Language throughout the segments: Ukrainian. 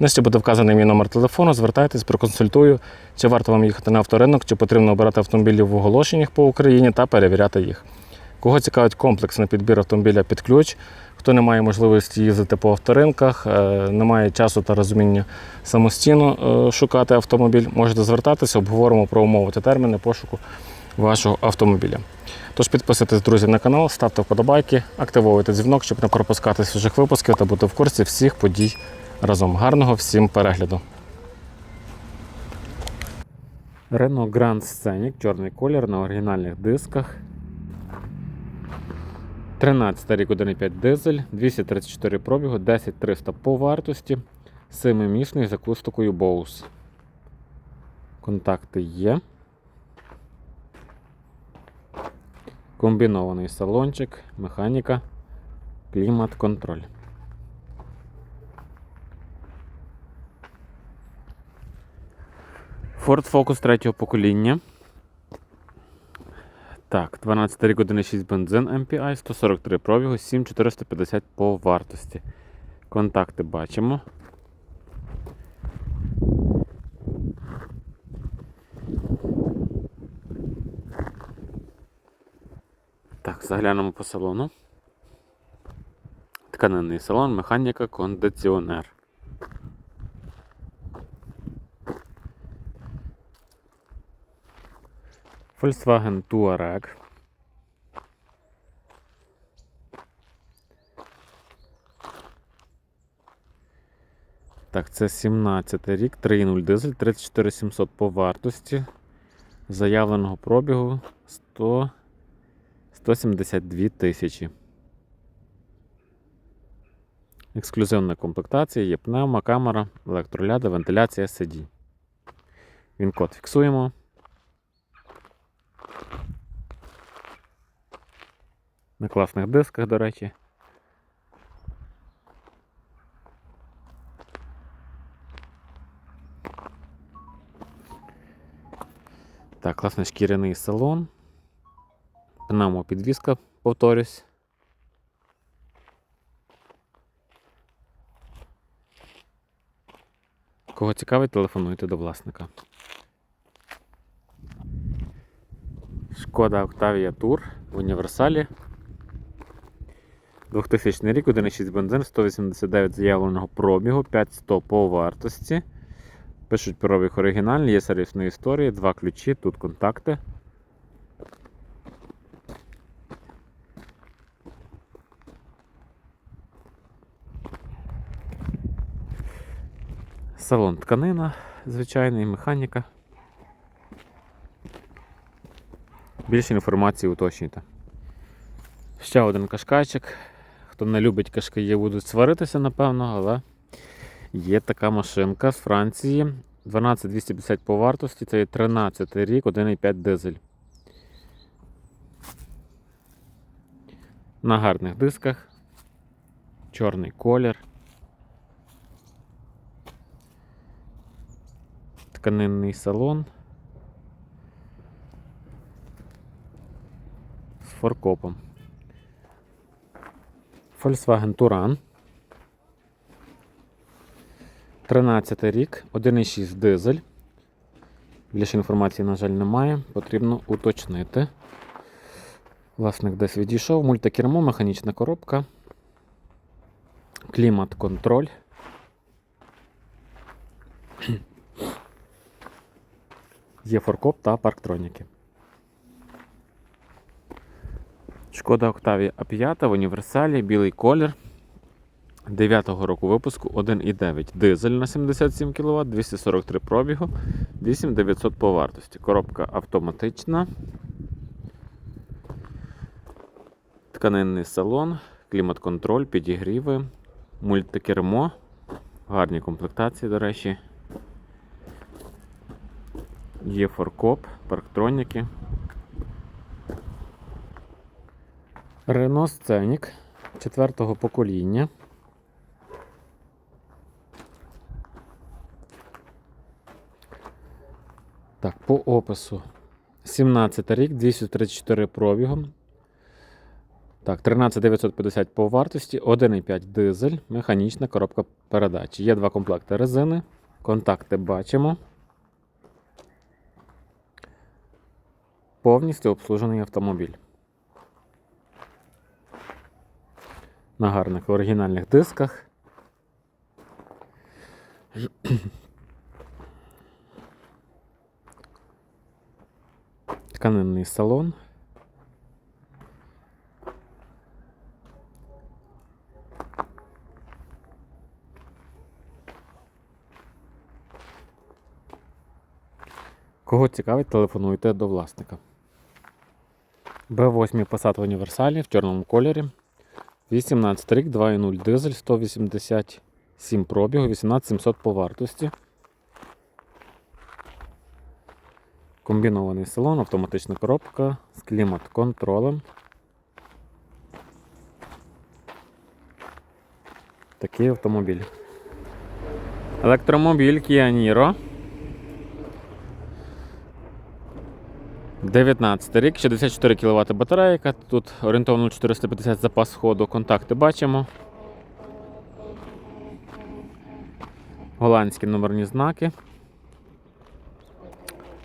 Нижче буде вказаний мій номер телефону. Звертайтесь, проконсультую, чи варто вам їхати на авторинок, чи потрібно обирати автомобілі в оголошеннях по Україні та перевіряти їх. Кого цікавить комплексний підбір автомобіля під ключ, хто не має можливості їздити по авторинках, е, не має часу та розуміння самостійно е, шукати автомобіль, можете звертатися, обговоримо про умови та терміни пошуку вашого автомобіля. Тож підписуйтесь, друзі, на канал, ставте вподобайки, активовуйте дзвінок, щоб не пропускати свіжих випусків та бути в курсі всіх подій разом. Гарного всім перегляду. Renault Grand Scenic, чорний колір на оригінальних дисках. 13 рік 1,5 дизель, 234 пробігу, 10300 по вартості, 7-місний з акустикою Bose. Контакти є. Комбінований салончик, механіка, клімат, контроль. Ford Focus третього покоління. Так, 12 рік 1,6 бензин MPI, 143 пробігу, 7450 по вартості. Контакти бачимо. Так, заглянемо по салону. Тканинний салон, механіка, кондиціонер. Volkswagen Touareg. Так, це 17 рік, 3.0 дизель, 34700 по вартості. Заявленого пробігу 100, 172 тисячі. Ексклюзивна комплектація, є пневма, камера, електроляда, вентиляція сидінь. Він код фіксуємо. На класних дисках, до речі. Так, класний шкіряний салон. Пневмопідвізка, повторюсь. Кого цікавить, телефонуйте до власника. Шкода Octavia Tour в універсалі. 2000 рік, 1,6 бензин, 189 заявленого пробігу, 500 по вартості. Пишуть пробіг оригінальний, є сервісної історії, два ключі, тут контакти. Салон тканина, звичайний, механіка. Більше інформації уточнюйте. Ще один кашкайчик. Хто не любить кашкаї, будуть сваритися, напевно, але є така машинка з Франції. 12250 по вартості, це є 13 рік, 1,5 дизель. На гарних дисках. Чорний колір. Тканинний салон. З форкопом. Volkswagen Touran. 13 рік, 1,6 дизель. Більше інформації, на жаль, немає. Потрібно уточнити. Власник десь відійшов. Мультикермо, механічна коробка. Клімат-контроль. Є форкоп та парктроніки. Шкода Octavia A5 в універсалі, білий колір. 9-го року випуску 1,9 дизель на 77 кВт, 243 пробігу, 8900 по вартості. Коробка автоматична. Тканинний салон, клімат-контроль, підігріви, мультикермо, Гарні комплектації, до речі. Є форкоп, парктроніки. Renault Scenic четвертого покоління. Так, по опису. 17 рік, 234 пробігом. Так, 13950 по вартості, 1,5 дизель, механічна коробка передач. Є два комплекти резини. Контакти бачимо. Повністю обслужений автомобіль. На гарних оригінальних дисках. Тканинний салон. Кого цікавить, телефонуйте до власника. Б8 Passat в в чорному кольорі. 18 рік, 2.0 дизель, 187 пробігу, 18700 по вартості. Комбінований салон, автоматична коробка з клімат-контролем. Такий автомобіль. Електромобіль Kia Niro. 19 рік, 64 кВт батарейка. Тут орієнтовно 450 запас ходу. Контакти бачимо. Голландські номерні знаки.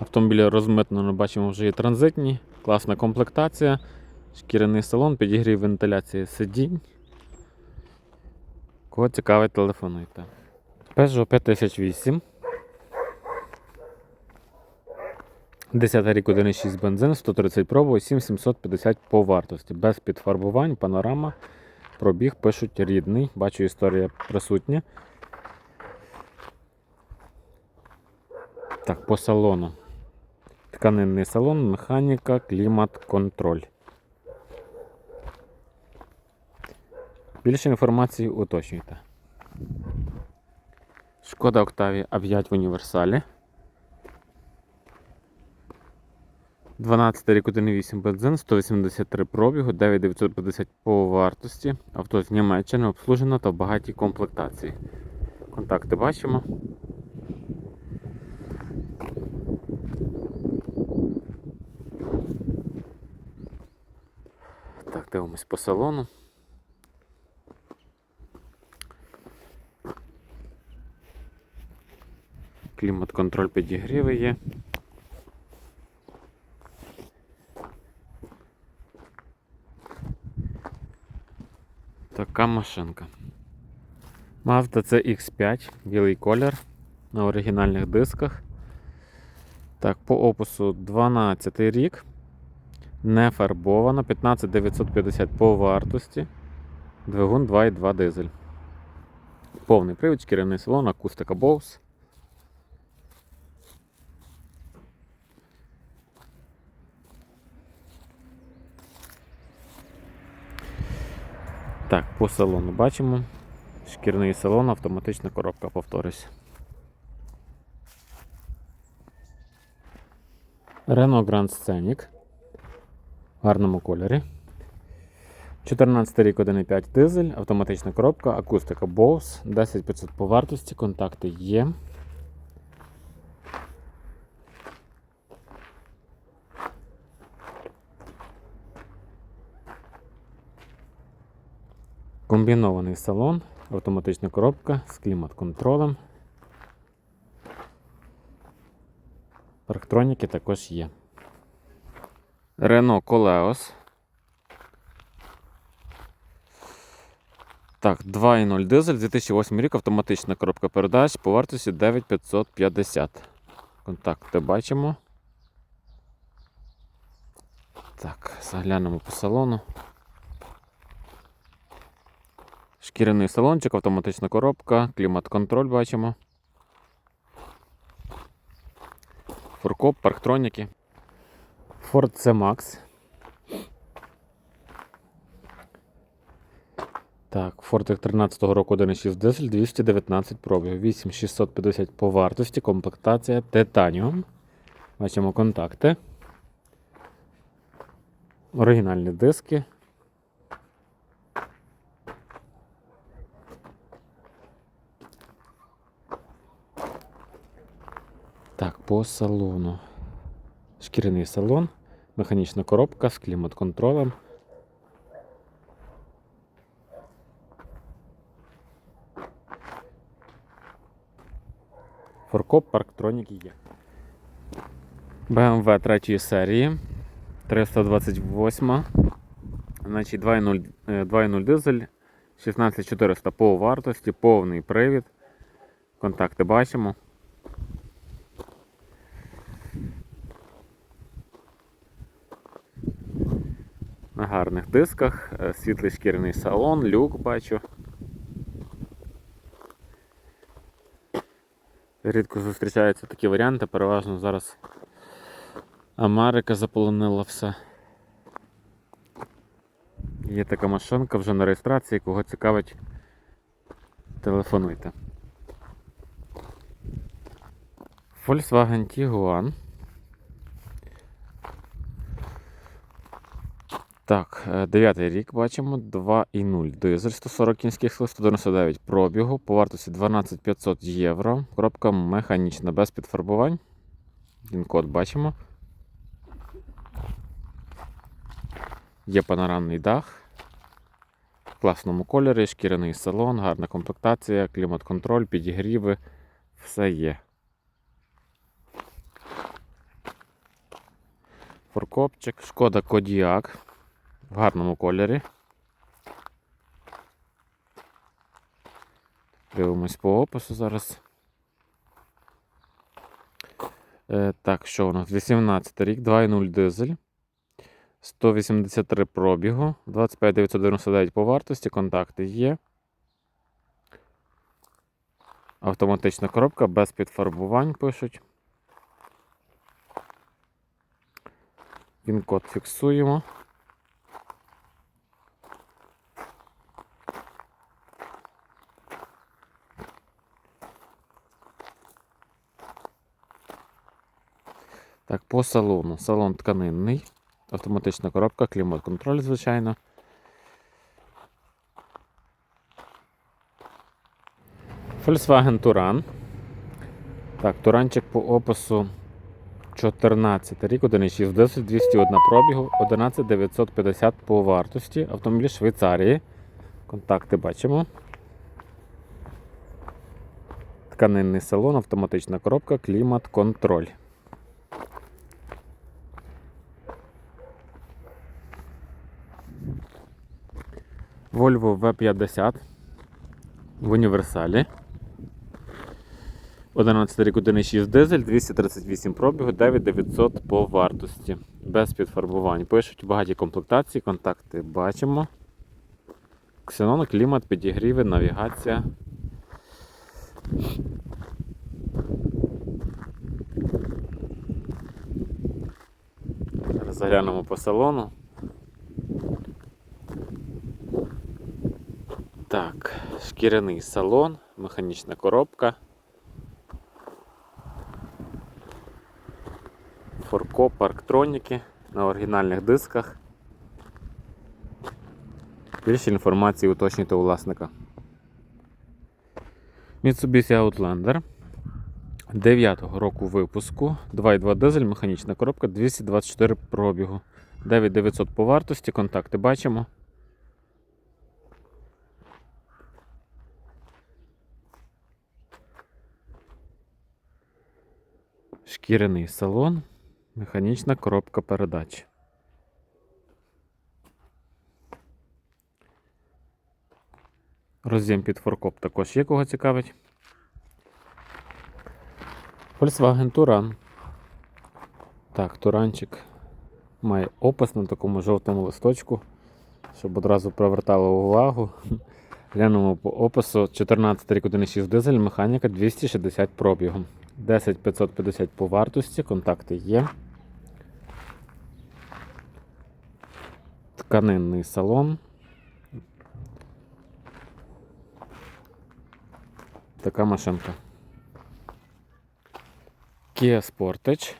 Автомобіль розмитнено, бачимо, вже є транзитні. Класна комплектація. Шкіряний салон, підігрів вентиляції сидінь. Кого цікавить, телефонуйте. Peugeot 5008. 10 рік 1,6 бензин, 130 пробу, 7750 по вартості. Без підфарбувань, панорама. Пробіг пишуть рідний. Бачу, історія присутня. Так, по салону. Тканинний салон, механіка, клімат, контроль. Більше інформації уточнюйте. Шкода Octavia A5 в універсалі. 12 рік 1,8 бензин, 183 пробігу, 9950 по вартості. Авто з Німеччини обслужено та в багатій комплектації. Контакти бачимо. Так, дивимось по салону. Клімат-контроль підігріви є. Така машинка. Mazda CX5, білий колір на оригінальних дисках. Так, по опису 12 рік. Не фарбована, 15950 по вартості. Двигун 2.2 дизель. Повний привід, керівний салон, акустика Bose. Так, по салону бачимо. Шкірний салон, автоматична коробка, повторюсь. Renault Grand Scenic в гарному кольорі. 14 рік 1,5 дизель, автоматична коробка, акустика Bose, 10500 по вартості, контакти є. Комбінований салон, автоматична коробка з клімат-контролем. Парктроніки також є. Renault Coleos. Так, 2.0 дизель, 2008 рік, автоматична коробка передач по вартості 9550. Контакти бачимо. Так, заглянемо по салону. Шкіряний салончик, автоматична коробка, клімат-контроль бачимо. Фуркоп, парктроніки. Ford C-Max. Так, Фортек 13 року 1.6 дизель 219 пробігів, 8650 по вартості, комплектація Titanium. Бачимо контакти. Оригінальні диски. Так, по салону. Шкіряний салон, механічна коробка з клімат-контролем. Форкоп парктроніки є. BMW 3 серії 328. Значить 2.0 е, 2.0 дизель, 16400 по вартості, повний привід. Контакти бачимо. На гарних дисках, е, світлий шкіряний салон, люк бачу. Рідко зустрічаються такі варіанти, переважно зараз Америка заполонила все. Є така машинка вже на реєстрації, кого цікавить, телефонуйте. Volkswagen Tiguan. Так, е, дев'ятий рік бачимо 2,0 дизель 140 кінських сил, 199 пробігу, по вартості 12500 євро. Коробка механічна, без підфарбувань. Він код бачимо. Є панорамний дах. В класному кольорі, шкіряний салон, гарна комплектація, клімат-контроль, підігріви. Все є. Форкопчик, шкода Кодіак в гарному кольорі. Дивимось по опису зараз. Е, так, що у нас? 18 рік, 2.0 дизель. 183 пробігу, 25999 по вартості, контакти є. Автоматична коробка без підфарбувань пишуть. Він код фіксуємо. Так, по салону. Салон тканинний. Автоматична коробка, клімат-контроль, звичайно. Volkswagen Туран. Так, Туранчик по опису 14 рік, 1,6 дизель, 201 пробігу, 11950 по вартості. Автомобіль Швейцарії. Контакти бачимо. Тканинний салон, автоматична коробка, клімат-контроль. Volvo V50 в універсалі. 11 рік 1,6 дизель, 238 пробігу, 9900 по вартості. Без підфарбувань. Пишуть багаті комплектації, контакти бачимо. Ксенон, клімат, підігріви, навігація. Зараз заглянемо по салону. Так, шкіряний салон, механічна коробка. Форко, парктроніки на оригінальних дисках. Більше інформації уточнюйте у власника. Mitsubishi Outlander 9-го року випуску. 2.2 дизель, механічна коробка, 224 пробігу. 9900 по вартості, контакти бачимо. Шкіряний салон, механічна коробка передач. Роз'єм під форкоп також є кого цікавить. Volkswagen Туран. Так, Туранчик має опис на такому жовтому листочку, щоб одразу привертало увагу. Глянемо по опису 14 рік 1,6 дизель, механіка 260 пробігу. 10550 по вартості, контакти є. Тканинний салон. Така машинка. Kia Sportage.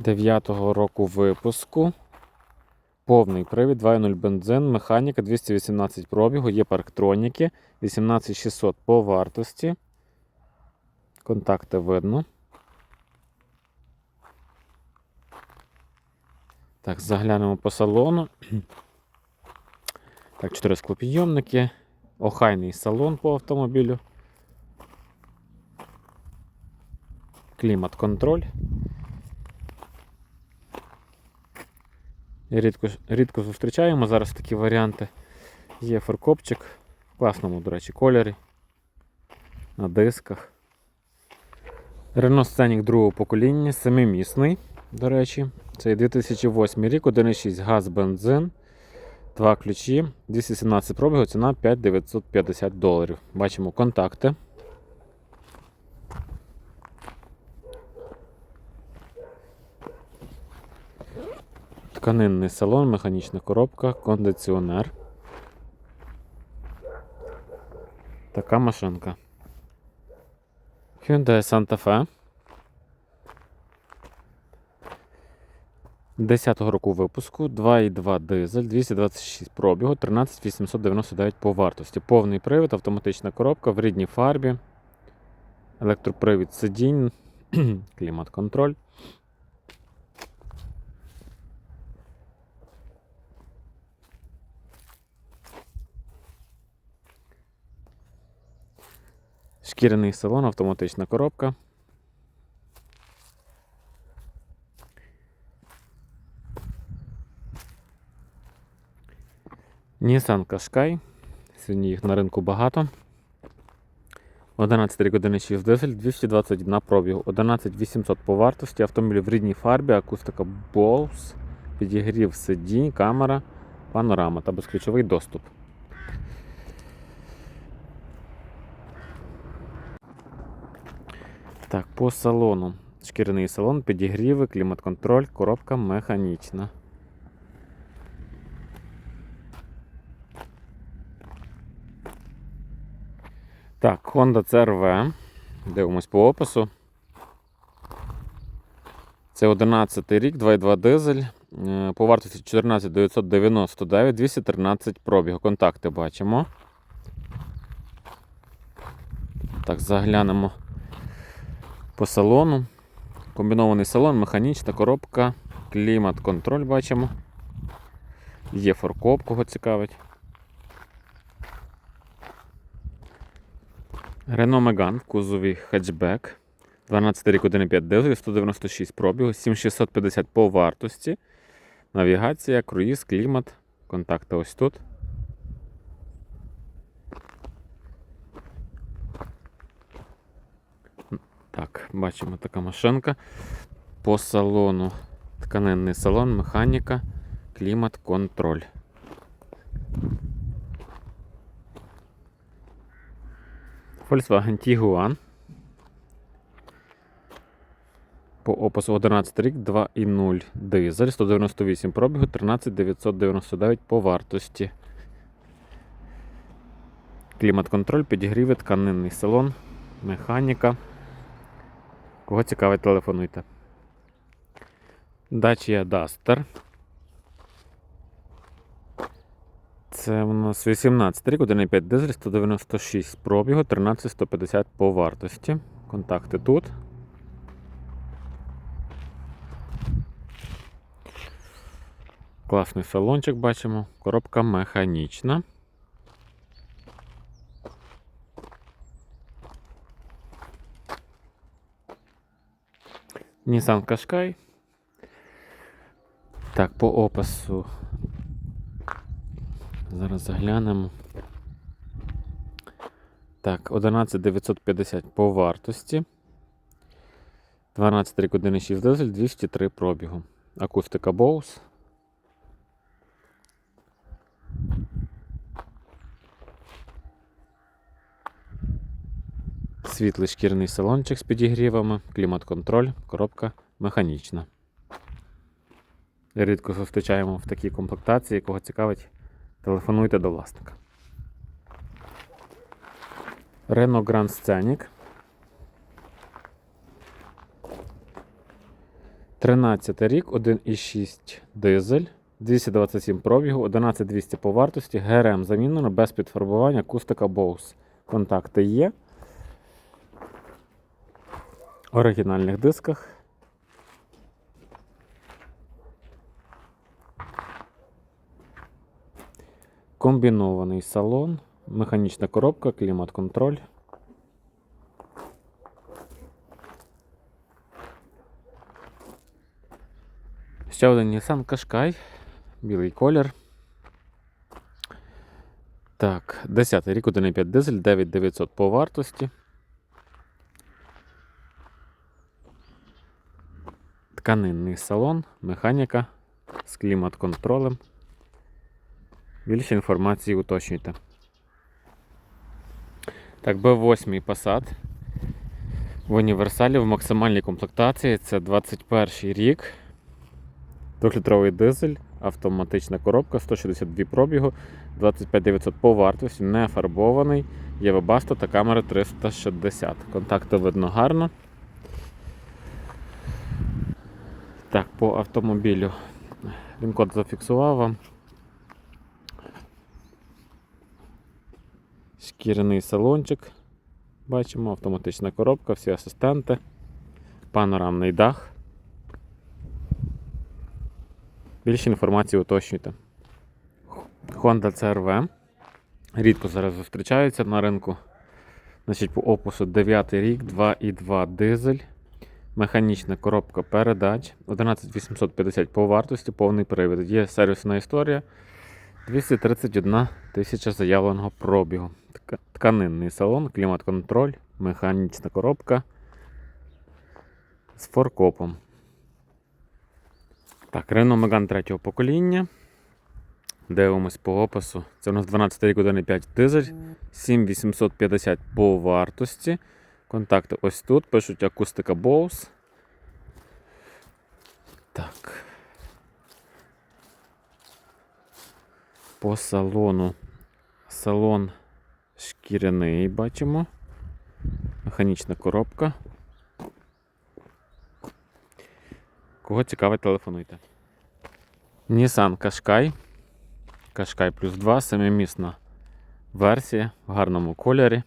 9-го року випуску. Повний привід, 2.0 бензин, механіка 218 пробігу, є парктроніки, 18600 по вартості. Контакти видно. Так, заглянемо по салону. Так, 4 склопідйомники. Охайний салон по автомобілю. Клімат-контроль. Рідко, рідко зустрічаємо зараз такі варіанти. Є фаркопчик в класному, до речі, кольорі. На дисках. Renault Scenic другого покоління, семимісний, до речі. Це 2008 рік, 1,6 газ, бензин, два ключі, 217 пробігу, ціна 5950 доларів. Бачимо контакти. Тканинний салон, механічна коробка, кондиціонер. Така машинка. Hyundai Santa Fe. 10-го року випуску, 2,2 дизель, 226 пробігу, 13899 по вартості. Повний привід, автоматична коробка в рідній фарбі, електропривід сидінь, клімат-контроль. Шкіряний салон, автоматична коробка. Nissan Qashqai. Сьогодні їх на ринку багато. 11 рік 1,6 дизель, 221 пробігу, 11800 по вартості, автомобіль в рідній фарбі, акустика Bose, підігрів сидінь, камера, панорама та безключовий доступ. Так, по салону. Шкіряний салон, підігріви, клімат-контроль, коробка механічна. Так, Honda CRV. Дивимось по опису. Це 11 рік, 2,2 дизель. Е, По вартості 14 999, 213 пробігу. Контакти бачимо. Так, заглянемо по салону. Комбінований салон, механічна коробка, клімат-контроль бачимо. Є форкоп, кого цікавить. Renault Megane в кузові хетчбек. 12 рік 1,5 дизель, 196 пробігу, 7650 по вартості. Навігація, круїз, клімат. Контакти ось тут. Так, бачимо така машинка. По салону. Тканинний салон, механіка, клімат, контроль. Volkswagen Tiguan. По опису 11 рік, 2,0 дизель, 198 пробігу, 13999 по вартості. Клімат-контроль, підігріви, тканинний салон, механіка. Кого цікавить, телефонуйте. Dacia Duster. Це у нас 18 рік, 1,5 дизель, 196 пробігу, 13150 по вартості. Контакти тут. Класний салончик бачимо. Коробка механічна. Nissan Qashqai. Так, по опису. Зараз заглянемо. Так, 11950 по вартості. 12 рік 1,6 дизель, 203 пробігу. Акустика Bose. Світлий шкірний салончик з підігрівами, клімат-контроль, коробка механічна. Рідко зустрічаємо в такій комплектації, кого цікавить, телефонуйте до власника. Renault Grand Scenic. 13 рік, 1,6 дизель, 227 пробігу, 11200 по вартості, ГРМ замінено без підфарбування, акустика Bose. Контакти є. Оригінальних дисках. Комбінований салон, механічна коробка, клімат-контроль. Ще один Nissan Qashqai, білий колір. Так, 10 рік, 1,5 дизель, 9900 по вартості. Тканинний салон, механіка з клімат-контролем. Більше інформації уточнюйте. Так, B8 Passat. В універсалі в максимальній комплектації це 21 рік. 2-літровий дизель, автоматична коробка, 162 пробігу, 25900 по вартості, не фарбований, є вебасто та камера 360. Контакти видно гарно. Так, по автомобілю. Він код зафіксував вам. Шкіряний салончик. Бачимо, автоматична коробка, всі асистенти, панорамний дах. Більше інформації уточнюйте. Honda CRV. Рідко зараз зустрічаються на ринку. Значить, по опису 9 рік, 2,2 дизель. Механічна коробка передач. 11850 по вартості, повний привід. Є сервісна історія. 231 тисяча заявленого пробігу. Тканинний салон, клімат-контроль, механічна коробка з форкопом. Так, Renault Megane третього покоління. Дивимось по опису. Це у нас 12 рік 1,5 дизель, 7850 по вартості. Контакти ось тут. Пишуть акустика Bose. Так. По салону. Салон шкіряний, бачимо. Механічна коробка. Кого цікавить, телефонуйте. Nissan Qashqai. Qashqai плюс 2, семимісна версія в гарному кольорі.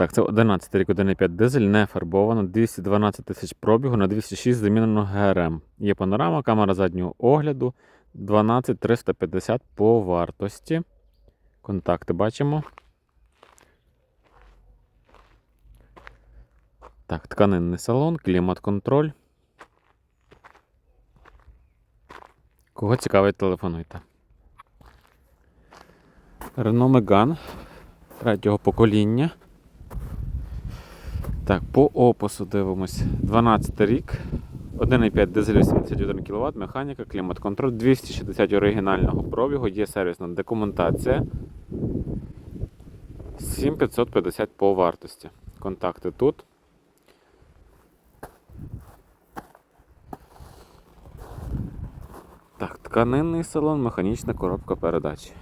Так, це 11 рік 1,5 дизель, не фарбовано, 212 тисяч пробігу на 206 замінено ГРМ. Є панорама, камера заднього огляду, 12350 по вартості. Контакти бачимо. Так, тканинний салон, клімат-контроль. Кого цікавить, телефонуйте. Renault Megane третього покоління. Так, по опису дивимось. 12 рік. 1,5 дизель 81 кВт, механіка, клімат-контроль, 260 оригінального пробігу, є сервісна документація. 7550 по вартості. Контакти тут. Так, тканинний салон, механічна коробка передач.